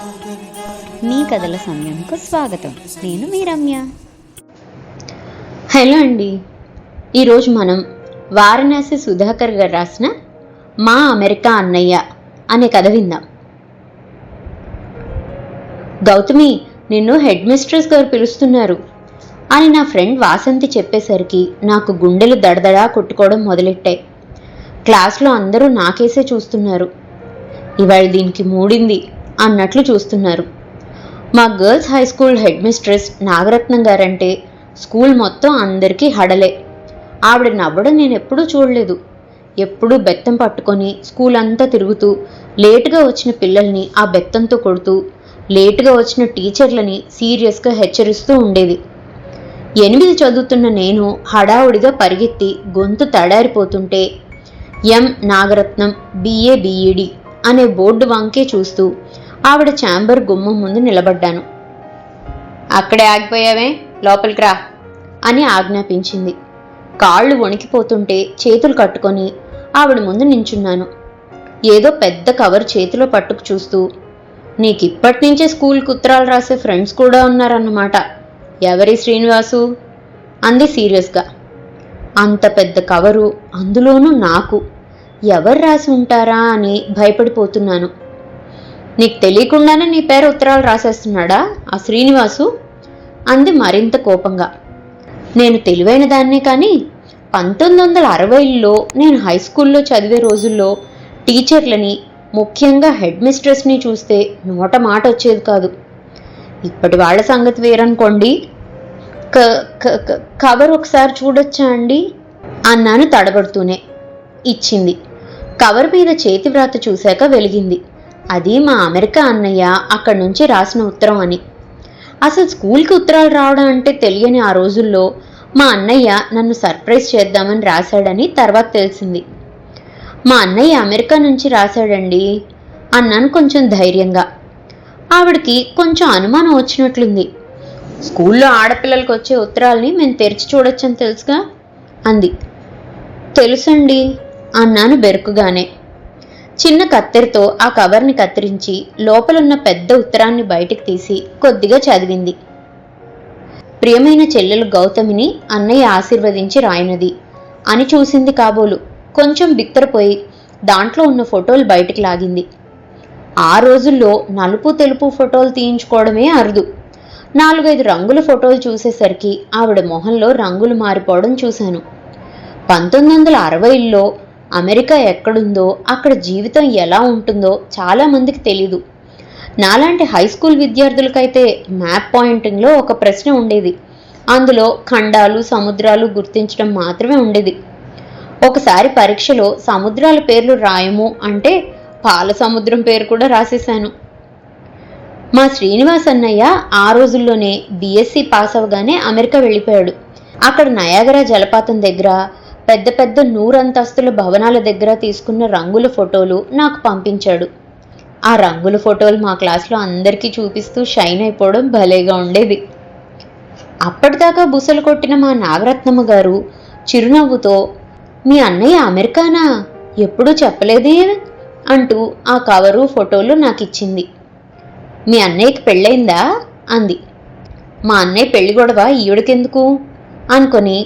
మీ కథల సమయంకు స్వాగతం. నేను మీ రమ్య. హలో అండి. ఈరోజు మనం వారణాసి సుధాకర్ గారు రాసిన మా అమెరికా అన్నయ్య అనే కథ విందాం. గౌతమి నిన్ను హెడ్ మిస్ట్రెస్ గారు పిలుస్తున్నారు. అని నా ఫ్రెండ్ వాసంతి చెప్పేసరికి నాకు గుండెలు దడదడా కొట్టుకోవడం మొదలెట్టాయి క్లాస్లో అందరూ నాకేసే చూస్తున్నారు. ఇవాళ దీనికి మూడింది. అన్నట్లు చూస్తున్నారు. మా girls high school head mistress Nagaratnam guarantee school మొత్తం అందరికీ హడలే. ఆవిడ నవ్వడం నేను ఎప్పుడూ చూడలేదు. ఎప్పుడూ బెత్తం పట్టుకొని స్కూల్ అంతా తిరుగుతూ లేటుగా వచ్చిన పిల్లల్ని ఆ బెత్తంతో కొడుతూ లేటుగా వచ్చిన టీచర్లని సీరియస్గా హెచ్చరిస్తూ ఉండేది. ఎనిమిది చదువుతున్న నేను హడావుడిగా పరిగెత్తి గొంతు తడారిపోతుంటే ఎం. నాగరత్నం బిఏ బిఈడి అనే బోర్డు వంకే చూస్తూ ఆవిడ ఛాంబర్ గుమ్మం ముందు నిలబడ్డాను. అక్కడే ఆగిపోయావే? లోపలికి రా అని ఆజ్ఞాపించింది. కాళ్ళు వణికిపోతుంటే చేతులు కట్టుకొని ఆవిడ ముందు నించున్నాను. ఏదో పెద్ద కవర్ చేతిలో పట్టుకు చూస్తూ నీకు ఇప్పటి నుంచే స్కూల్ కుత్రాలు రాసే ఫ్రెండ్స్ కూడా ఉన్నారన్నమాట. ఎవరి శ్రీనివాసు? అంది సీరియస్గా. అంత పెద్ద కవరు అందులోనూ నాకు. ఎవరు రాసి ఉంటారా? అని భయపడిపోతున్నాను. నీకు తెలియకుండానే నీ పేరు ఉత్తరాలు రాసేస్తున్నాడా? ఆ శ్రీనివాసు అంది మరింత కోపంగా. నేను తెలివైన దాన్నే కానీ పంతొమ్మిది వందల అరవైలో నేను హై స్కూల్లో చదివే రోజుల్లో టీచర్లని ముఖ్యంగా హెడ్ మిస్ట్రెస్ని చూస్తే నోట మాట వచ్చేది కాదు. ఇప్పటి వాళ్ళ సంగతి వేరనుకోండి. క- క- క- కవర్ ఒకసారి చూడొచ్చా అండి? అన్నాను తడబడుతూనే. ఇచ్చింది. కవర్ మీద చేతి వ్రాత చూశాక వెలిగింది. అది మా అమెరికా అన్నయ్య అక్కడి నుంచి రాసిన ఉత్తరం అని. అసలు స్కూల్కి ఉత్తరాలు రావడం అంటే తెలియని ఆ రోజుల్లో మా అన్నయ్య నన్ను సర్ప్రైజ్ చేద్దామని రాశాడని తర్వాత తెలిసింది. మా అన్నయ్య అమెరికా నుంచి రాశాడండి అన్నాను కొంచెం ధైర్యంగా. ఆవిడకి కొంచెం అనుమానం వచ్చినట్లుంది. స్కూల్లో ఆడపిల్లలకు వచ్చే ఉత్తరాల్ని మేము తెరిచి చూడొచ్చని తెలుసుగా? అంది. తెలుసండి అన్నాను బెరుకుగానే. చిన్న కత్తెరతో ఆ కవర్ని కత్తిరించి లోపలున్న పెద్ద ఉత్తరాన్ని బయటికి తీసి కొద్దిగా చదివింది. ప్రియమైన చెల్లెలు గౌతమిని అన్నయ్య ఆశీర్వదించి రాయినది. అని చూసింది కాబోలు. కొంచెం బిత్తరపోయి దాంట్లో ఉన్న ఫోటోలు బయటికి లాగింది. ఆ రోజుల్లో నలుపు తెలుపు ఫోటోలు తీయించుకోవడమే అరుదు. నాలుగైదు రంగుల ఫోటోలు చూసేసరికి ఆవిడ మొహంలో రంగులు మారిపోవడం చూశాను. పంతొమ్మిది వందల అరవైలో అమెరికా ఎక్కడుందో అక్కడ జీవితం ఎలా ఉంటుందో చాలామందికి తెలీదు. నాలాంటి హై స్కూల్ విద్యార్థులకైతే మ్యాప్ పాయింటింగ్లో ఒక ప్రశ్న ఉండేది. అందులో ఖండాలు సముద్రాలు గుర్తించడం మాత్రమే ఉండేది. ఒకసారి పరీక్షలో సముద్రాల పేర్లు రాయము అంటే పాల సముద్రం పేరు కూడా రాసేశాను. మా శ్రీనివాస్ అన్నయ్య ఆ రోజుల్లోనే బీఎస్సీ పాస్ అవగానే అమెరికా వెళ్ళిపోయాడు. అక్కడ నయాగరా జలపాతం దగ్గర పెద్ద పెద్ద నూరంతస్తుల భవనాల దగ్గర తీసుకున్న రంగుల ఫోటోలు నాకు పంపించాడు. ఆ రంగుల ఫోటోలు మా క్లాస్లో అందరికీ చూపిస్తూ షైన్ అయిపోవడం భలేగా ఉండేది. అప్పటిదాకా బుసలు కొట్టిన మా నాగరత్నమ్మ గారు చిరునవ్వుతో మీ అన్నయ్య అమెరికానా? ఎప్పుడూ చెప్పలేదే అంటూ ఆ కవరు ఫోటోలు నాకు ఇచ్చింది మీ అన్నయ్యకి పెళ్ళైందా అంది. మా అన్నయ్య పెళ్ళి గొడవ ఈవిడకెందుకు అనుకొని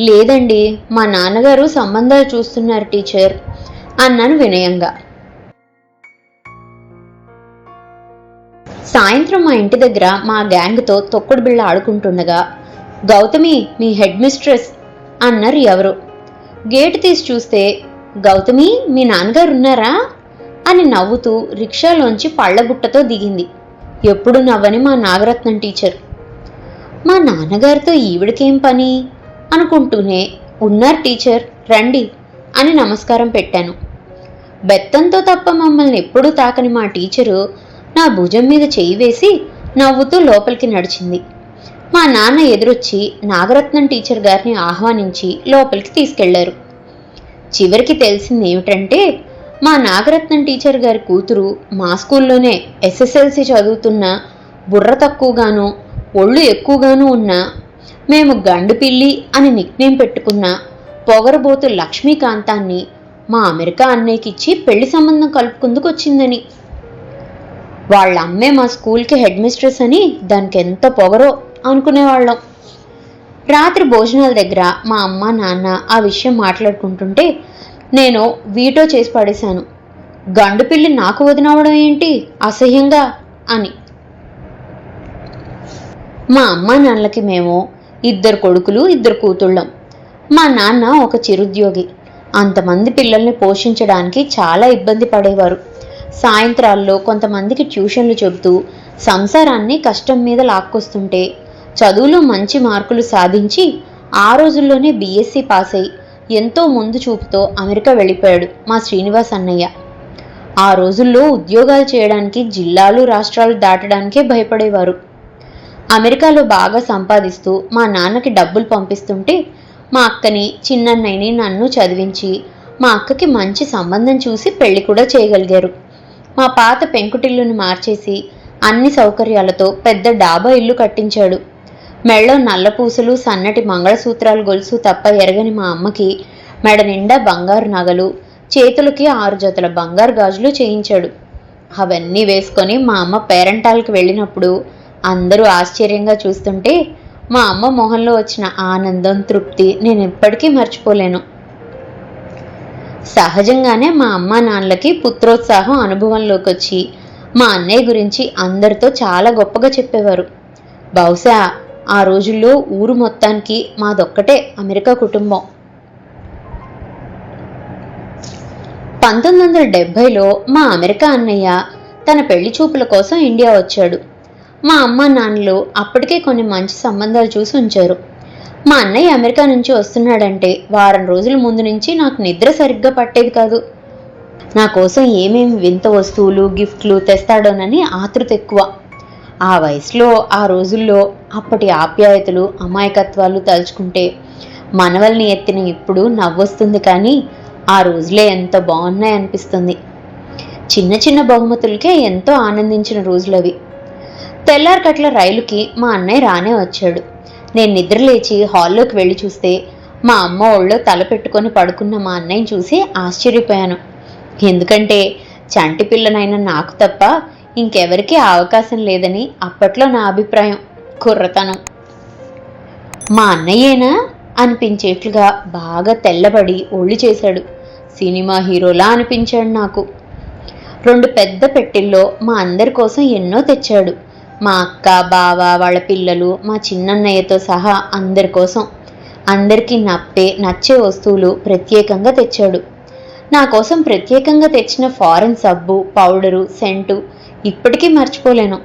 లేదండి మా నాన్నగారు సంబంధాలు చూస్తున్నారు టీచర్ అన్నాను వినయంగా. సాయంత్రం మా ఇంటి దగ్గర మా గ్యాంగ్తో తొక్కుడు బిళ్ళ ఆడుకుంటుండగా గౌతమి మీ హెడ్ మిస్ట్రెస్ అన్నారు ఎవరు. గేటు తీసి చూస్తే గౌతమి మీ నాన్నగారు ఉన్నారా? అని నవ్వుతూ రిక్షాలోంచి పళ్ళగుట్టతో దిగింది. ఎప్పుడు నవ్వని మా నాగరత్నం టీచర్. మా నాన్నగారితో ఈవిడకేం పని? అనుకుంటూనే ఉన్నారు టీచర్ రండి అని నమస్కారం పెట్టాను. బెత్తంతో తప్ప మమ్మల్ని ఎప్పుడూ తాకని మా టీచరు నా భుజం మీద చేయి వేసి నవ్వుతూ లోపలికి నడిచింది. మా నాన్న ఎదురొచ్చి నాగరత్నం టీచర్ గారిని ఆహ్వానించి లోపలికి తీసుకెళ్ళారు. చివరికి తెలిసింది ఏమిటంటే మా నాగరత్నం టీచర్ గారి కూతురు మా స్కూల్లోనే ఎస్ఎస్ఎల్సి చదువుతున్న బుర్ర తక్కువగాను ఒళ్ళు ఎక్కువగాను ఉన్న మేము గండు పిల్లి అని నిక్నేమ్ పెట్టుకున్న పొగరబోతు లక్ష్మీకాంతాన్ని మా అమెరికా అన్నయ్యకిచ్చి పెళ్ళి సంబంధం కలుపుకుందుకు వచ్చిందని వాళ్ళ అమ్మే మా స్కూల్కి హెడ్ మిస్ట్రెస్ అని దానికి ఎంత పొగరో అనుకునేవాళ్ళం. రాత్రి భోజనాల దగ్గర మా అమ్మ నాన్న ఆ విషయం మాట్లాడుకుంటుంటే నేను వీటో చేసి పడేశాను. గండు పిల్లి నాకు వదినవడం ఏంటి? అసహ్యంగా అని. మా అమ్మ నాన్నలకి మేము ఇద్దరు కొడుకులు ఇద్దరు కూతుళ్ళం. మా నాన్న ఒక చిరుద్యోగి. అంతమంది పిల్లల్ని పోషించడానికి చాలా ఇబ్బంది పడేవారు. సాయంత్రాల్లో కొంతమందికి ట్యూషన్లు చెబుతూ సంసారాన్ని కష్టం మీద లాక్కొస్తుంటే చదువులో మంచి మార్కులు సాధించి ఆ రోజుల్లోనే బీఎస్సీ పాస్ అయి ఎంతో ముందు చూపుతో అమెరికా వెళ్ళిపోయాడు మా శ్రీనివాస్ అన్నయ్య. ఆ రోజుల్లో ఉద్యోగాలు చేయడానికి జిల్లాలు రాష్ట్రాలు దాటడానికే భయపడేవారు. అమెరికాలో బాగా సంపాదిస్తూ మా నాన్నకి డబ్బులు పంపిస్తుంటే మా అక్కని చిన్నన్నయ్యని నన్ను చదివించి మా అక్కకి మంచి సంబంధం చూసి పెళ్ళి కూడా చేయగలిగారు. మా పాత పెంకుటిల్లుని మార్చేసి అన్ని సౌకర్యాలతో పెద్ద డాబా ఇల్లు కట్టించాడు. మెళ్ళో నల్లపూసలు సన్నటి మంగళసూత్రాలు గొలుసు తప్ప ఎరగని మా అమ్మకి మెడ నిండా బంగారు నగలు చేతులకి ఆరు జతల బంగారు గాజులు చేయించాడు. అవన్నీ వేసుకొని మా అమ్మ పేరెంటాలకు వెళ్ళినప్పుడు అందరూ ఆశ్చర్యంగా చూస్తుంటే మా అమ్మ మొహంలో వచ్చిన ఆనందం తృప్తి నేను ఎప్పటికీ మర్చిపోలేను. సహజంగానే మా అమ్మ నాన్నలకి పుత్రోత్సాహం అనుభవంలోకి వచ్చి మా అన్నయ్య గురించి అందరితో చాలా గొప్పగా చెప్పేవారు. బహుశా ఆ రోజుల్లో ఊరు మొత్తానికి మాదొక్కటే అమెరికా కుటుంబం. పంతొమ్మిది వందల డెబ్భైలో మా అమెరికా అన్నయ్య తన పెళ్ళి చూపుల కోసం ఇండియా వచ్చాడు. మా అమ్మ నాన్నలు అప్పటికే కొన్ని మంచి సంబంధాలు చూసి ఉంచారు. మా అన్నయ్య అమెరికా నుంచి వస్తున్నాడంటే వారం రోజుల ముందు నుంచి నాకు నిద్ర సరిగ్గా పట్టేది కాదు. నా కోసం ఏమేమి వింత వస్తువులు గిఫ్ట్లు తెస్తాడోనని ఆతృత ఎక్కువ. ఆ వయసులో ఆ రోజుల్లో అప్పటి ఆప్యాయతలు అమాయకత్వాలు తలుచుకుంటే మనవల్ని ఎత్తిన ఇప్పుడు నవ్వొస్తుంది కానీ ఆ రోజులే ఎంత బాగున్నాయి అనిపిస్తుంది చిన్న చిన్న బహుమతులకే ఎంతో ఆనందించిన రోజులవి. తెల్లారికట్ల రైలుకి మా అన్నయ్య రానే వచ్చాడు. నేను నిద్రలేచి హాల్లోకి వెళ్ళి చూస్తే మా అమ్మ ఒళ్ళో తల పెట్టుకొని పడుకున్న మా అన్నయ్యని చూసి ఆశ్చర్యపోయాను. ఎందుకంటే చంటి పిల్లనైన నాకు తప్ప ఇంకెవరికీ అవకాశం లేదని అప్పట్లో నా అభిప్రాయం. కుర్రతనం. మా అన్నయ్యేనా? అనిపించేట్లుగా బాగా తెల్లబడి ఒళ్ళు చేశాడు. సినిమా హీరోలా అనిపించాడు నాకు. రెండు పెద్ద పెట్టెల్లో మా అందరి కోసం ఎన్నో తెచ్చాడు. మా అక్క బావ వాళ్ళ పిల్లలు మా చిన్నన్నయ్యతో సహా అందరి కోసం అందరికీ నప్పే నచ్చే వస్తువులు ప్రత్యేకంగా తెచ్చాడు. నా కోసం ప్రత్యేకంగా తెచ్చిన ఫారెన్ సబ్బు పౌడరు సెంటు ఇప్పటికీ మర్చిపోలేను.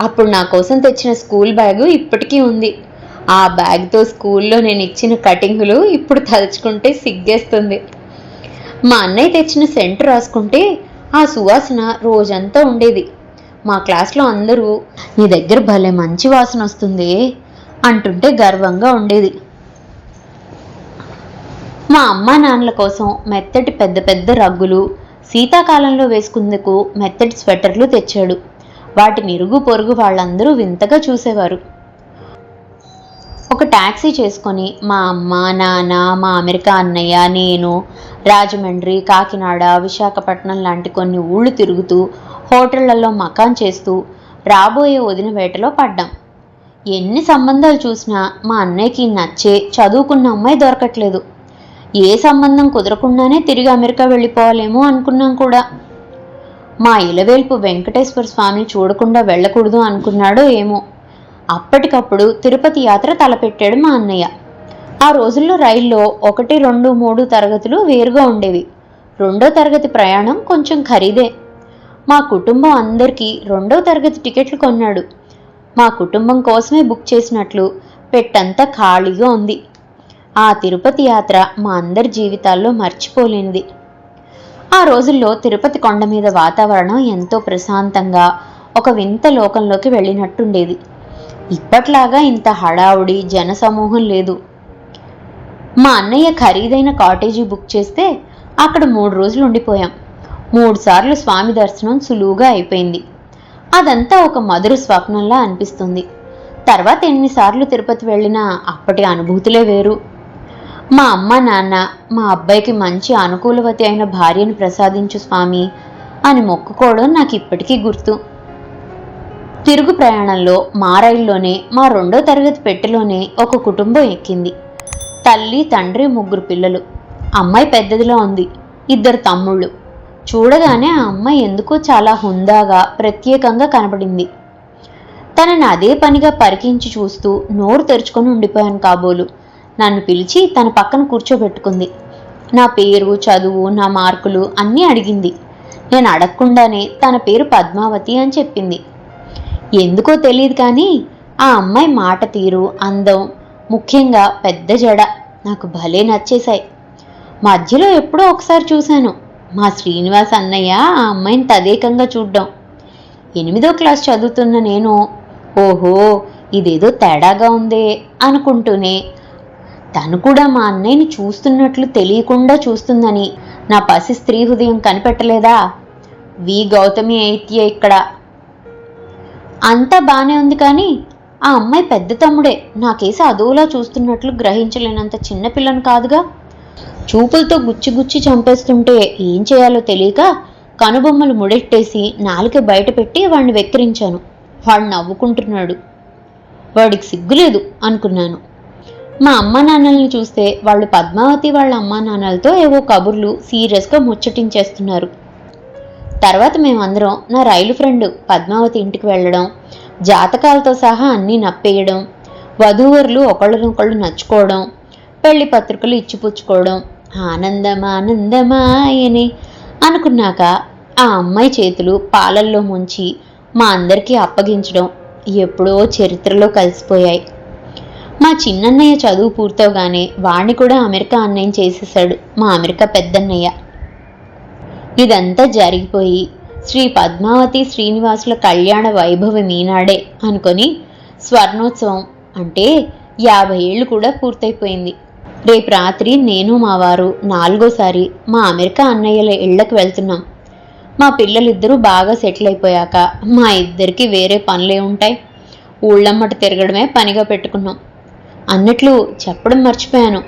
అప్పుడు నా కోసం తెచ్చిన స్కూల్ బ్యాగు ఇప్పటికీ ఉంది. ఆ బ్యాగ్తో స్కూల్లో నేను ఇచ్చిన కటింగులు ఇప్పుడు తలుచుకుంటే సిగ్గేస్తుంది. మా అన్నయ్య తెచ్చిన సెంటు రాసుకుంటే ఆ సువాసన రోజంతా ఉండేది. మా క్లాస్లో అందరూ నీ దగ్గర భలే మంచి వాసన వస్తుంది అంటుంటే గర్వంగా ఉండేది. మా అమ్మా నాన్నల కోసం మెత్తటి పెద్ద పెద్ద రగ్గులు శీతాకాలంలో వేసుకుందుకు మెత్తటి స్వెటర్లు తెచ్చాడు. వాటిని ఇరుగు పొరుగు వాళ్ళందరూ వింతగా చూసేవారు. ఒక ట్యాక్సీ చేసుకొని మా అమ్మ నాన్న మా అమెరికా అన్నయ్య నేను రాజమండ్రి కాకినాడ విశాఖపట్నం లాంటి కొన్ని ఊళ్ళు తిరుగుతూ హోటళ్ళలో మకాన్ చేస్తూ రాబోయే వదిన వేటలో పడ్డాం. ఎన్ని సంబంధాలు చూసినా మా అన్నయ్యకి నచ్చే చదువుకున్న అమ్మాయి దొరకట్లేదు. ఏ సంబంధం కుదరకుండానే తిరిగి అమెరికా వెళ్ళిపోవాలేమో అనుకున్నాం కూడా. మా ఇలవేల్పు వెంకటేశ్వర స్వామిని చూడకుండా వెళ్ళకూడదు అనుకున్నాడో ఏమో. అప్పటికప్పుడు తిరుపతి యాత్ర తలపెట్టాడు మా అన్నయ్య. ఆ రోజుల్లో రైల్లో ఒకటి రెండు మూడు తరగతులు వేరుగా ఉండేవి. రెండో తరగతి ప్రయాణం కొంచెం ఖరీదే. మా కుటుంబం అందరికీ రెండో తరగతి టికెట్లు కొన్నాడు. మా కుటుంబం కోసమే బుక్ చేసినట్లు పెట్టంతా ఖాళీగా ఉంది. ఆ తిరుపతి యాత్ర మా అందరి జీవితాల్లో మర్చిపోలేనిది. ఆ రోజుల్లో తిరుపతి కొండ మీద వాతావరణం ఎంతో ప్రశాంతంగా ఒక వింత లోకంలోకి వెళ్ళినట్టుండేది. ఇప్పట్లాగా ఇంత హడావుడి జనసమూహం లేదు. మా అన్నయ్య ఖరీదైన కాటేజీ బుక్ చేస్తే అక్కడ మూడు రోజులు ఉండిపోయాం. మూడు సార్లు స్వామి దర్శనం సులువుగా అయిపోయింది. అదంతా ఒక మధుర స్వప్నంలా అనిపిస్తుంది. తర్వాత ఎన్నిసార్లు తిరుపతి వెళ్ళినా అప్పటి అనుభూతులే వేరు. మా అమ్మ నాన్న మా అబ్బాయికి మంచి అనుకూలవతి అయిన భార్యను ప్రసాదించు స్వామి అని మొక్కుకోవడం నాకు ఇప్పటికీ గుర్తు. తిరుగు ప్రయాణంలో మా రైల్లోనే మా రెండో తరగతి పెట్టెలోనే ఒక కుటుంబం ఎక్కింది. తల్లి తండ్రి ముగ్గురు పిల్లలు. అమ్మాయి పెద్దదిలో ఉంది. ఇద్దరు తమ్ముళ్ళు. చూడగానే ఆ అమ్మాయి ఎందుకో చాలా హుందాగా ప్రత్యేకంగా కనబడింది తనని అదే పనిగా పరికించి చూస్తూ నోరు తెరుచుకొని ఉండిపోయాను కాబోలు. నన్ను పిలిచి తన పక్కన కూర్చోబెట్టుకుంది. నా పేరు చదువు నా మార్కులు అన్నీ అడిగింది. నేను అడగకుండానే తన పేరు పద్మావతి అని చెప్పింది. ఎందుకో తెలియదు కానీ ఆ అమ్మాయి మాట తీరు అందం ముఖ్యంగా పెద్ద జడ. నాకు భలే నచ్చేశాయి. మధ్యలో ఎప్పుడో ఒకసారి చూశాను. మా శ్రీనివాస్ అన్నయ్య ఆ అమ్మాయిని తదేకంగా చూడ్డం. ఎనిమిదో క్లాస్ చదువుతున్న నేను ఓహో ఇదేదో తేడాగా ఉందే అనుకుంటూనే తను కూడా మా అన్నయ్యని చూస్తున్నట్లు తెలియకుండా చూస్తుందని నా పసి స్త్రీ హృదయం కనిపెట్టలేదా? వి గౌతమి అయితే ఇక్కడ. అంతా బాగానే ఉంది కానీ ఆ అమ్మాయి పెద్ద తమ్ముడే. నాకేసి అదువులా చూస్తున్నట్లు గ్రహించలేనంత చిన్నపిల్లను కాదుగా? చూపులతో గుచ్చి గుచ్చి చంపేస్తుంటే ఏం చేయాలో తెలియక కనుబొమ్మలు ముడెట్టేసి నాలుక బయటపెట్టి వాణ్ణి వాడిని వెక్కిరించాను. వాడు నవ్వుకుంటున్నాడు. వాడికి సిగ్గులేదు అనుకున్నాను. మా అమ్మా నాన్నల్ని చూస్తే వాళ్ళు పద్మావతి వాళ్ళ అమ్మా నాన్నలతో ఏవో కబుర్లు సీరియస్గా ముచ్చటించేస్తున్నారు. తర్వాత మేమందరం నా రైలు ఫ్రెండ్ పద్మావతి ఇంటికి వెళ్ళడం జాతకాలతో సహా అన్నీ నప్పేయడం వధూవరులు ఒకళ్ళనొకళ్ళు నచ్చుకోవడం పెళ్ళి పత్రికలు ఇచ్చిపుచ్చుకోవడం ఆనందం ఆనందమాయని అనుకున్నాక ఆ అమ్మాయి చేతులు పాలల్లో ముంచి మా అందరికీ అప్పగించడం ఎప్పుడో చరిత్రలో కలిసిపోయాయి. మా చిన్నన్నయ్య చదువు పూర్తవగానే వాణ్ణి కూడా అమెరికా అన్నయ్యం చేసేశాడు మా అమెరికా పెద్దన్నయ్య. ఇదంతా జరిగిపోయి శ్రీ పద్మావతి శ్రీనివాసుల కళ్యాణ వైభవం ఈనాడే అనుకొని స్వర్ణోత్సవం అంటే యాభై ఏళ్ళు కూడా పూర్తయిపోయింది. రేపు రాత్రి నేను మా వారు నాలుగోసారి మా అమెరికా అన్నయ్యల ఇళ్ళకు వెళ్తున్నాం. మా పిల్లలిద్దరూ బాగా సెటిల్ అయిపోయాక మా ఇద్దరికి వేరే పనులే ఉంటాయి. ఊళ్ళమ్మట తిరగడమే పనిగా పెట్టుకున్నాం. అన్నట్లు చెప్పడం మర్చిపోయాను.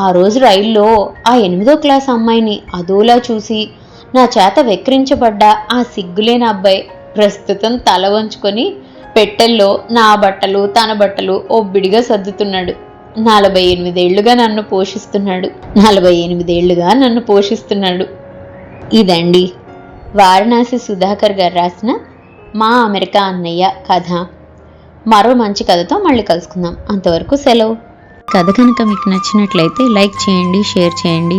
ఆ రోజు రైల్లో ఆ ఎనిమిదో క్లాస్ అమ్మాయిని అదోలా చూసి నా చేత వెక్కిరించబడ్డ ఆ సిగ్గులేని అబ్బాయి ప్రస్తుతం తల వంచుకొని పెట్టెల్లో నా బట్టలు తన బట్టలు ఒబ్బిడిగా సర్దుతున్నాడు. నలభై ఎనిమిదేళ్ళుగా నన్ను పోషిస్తున్నాడు. నలభై ఎనిమిదేళ్ళుగా నన్ను పోషిస్తున్నాడు. ఇదండి వారణాసి సుధాకర్ గారు రాసిన మా అమెరికా అన్నయ్య కథ. మరో మంచి కథతో మళ్ళీ కలుసుకుందాం. అంతవరకు సెలవు. కథ కనుక మీకు నచ్చినట్లయితే లైక్ చేయండి షేర్ చేయండి.